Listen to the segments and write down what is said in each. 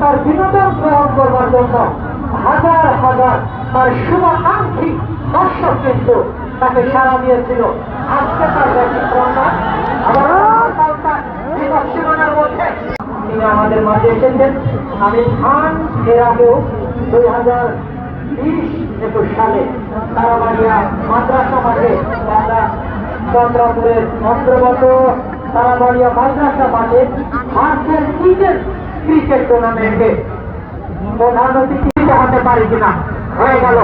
তার বিনোদন গ্রহণ করবার জন্য হাজার হাজার তার শুভাকাঙ্ক্ষী দর্শক কিন্তু তাকে সারা দিয়েছিল। আজকে তার ব্যতিক্রম না তিনি আমাদের মাঝে এসেছেন। আমি খান এর আগেও দুই হাজার বিশ একুশ সালে তারাবাড়িয়া মাদ্রাসা মাঠে চন্দ্রপুরের অন্তর্গত তারাবাড়িয়া মাদ্রাসা মাঠে মার্চের ক্রিকেট ক্রিকেট টুর্নামেন্টে প্রধান অতিথিতে হতে পারি কিনা? হয়ে গেল।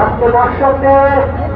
আজকে দর্শকদের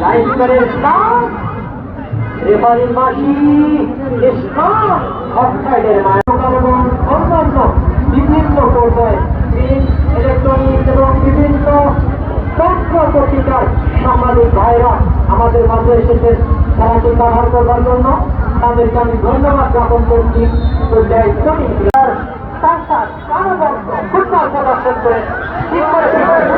লাইফারের নাম রেফারির মাসি ইসলাম অফসাইডের অন্যান্য বিভিন্ন পর্যায়ে ইলেকট্রনিক এবং বিভিন্ন তথ্য পত্রিকার সাংবাদিক ভাইরা আমাদের মাঝে এসেছেন খেলাটি ব্যবহার করবার জন্য? তাদেরকে আমি ধন্যবাদ জ্ঞাপন করছি। শ্রমিক ফুটবল করে। ঠিক করে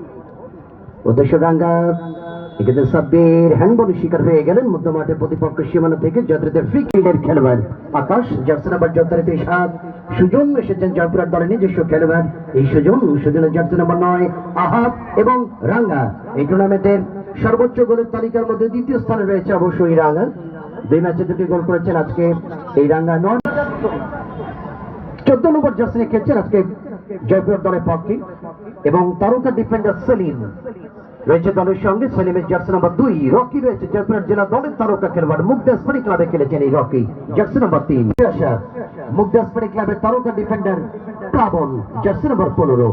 উদ্দেশ্য ডাঙ্গা এক্ষেত্রে সাব্বির হ্যান্ডবলের শিকার হয়ে গেলেন মধ্যমাঠে প্রতিপক্ষ সীমানা থেকে যাত্রীদের ফ্রি কিল্ডের খেলোয়াড়। আকাশ জার্সি নাম্বার যত্রিতে সাত সুজন এসেছেন জয়পুরের দলের নিজস্ব খেলোয়াড়। এই সুজন, সুজনের জার্সি নাম্বার নয়, আহাত এবং রাঙ্গা। এই টুর্নামেন্টের সর্বোচ্চ গোলের তালিকার মধ্যে দ্বিতীয় স্থানে রয়েছে অবশ্যই রাঙ্গা। দুই ম্যাচে দুটি গোল করেছেন আজকে এই রাঙ্গা নয়। চোদ্দ নম্বর জার্সি খেলছেন আজকে জয়পুর দলের পক্ষে। এবং তারকা ডিফেন্ডার সেলিম। রয়েছে দলের সঙ্গে সেলিমের জার্সি নম্বর দুই, রকি রয়েছে জয়পুর জেলা দলের তারকা খেলোয়াড় মুগ্ধাসপাড়ি ক্লাবে খেলেছেন এই রকি জার্সি নম্বর তিন। মুগ্ধাসপাড়ি ক্লাবের তারকা ডিফেন্ডার প্লাবন জার্সি নম্বর পনেরো।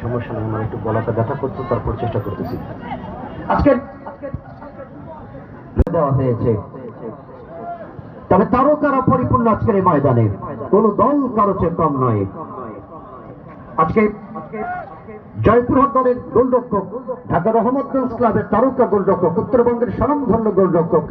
সমস্যা নেই একটু গলাটা ব্যথা করছে, তারপর চেষ্টা করতেছি। আজকে দেওয়া হয়েছে। তবে তারকারা পরিপূর্ণ আজকের এই ময়দানে। কোন দল কারও চেয়ে কম নয়। আজকে জয়পুর দলের গোলরক্ষক ঢাকা রহমদ্দ ক্লাবের তারকা গোলরক্ষক, উত্তরবঙ্গের স্বনামধন্য গোলরক্ষক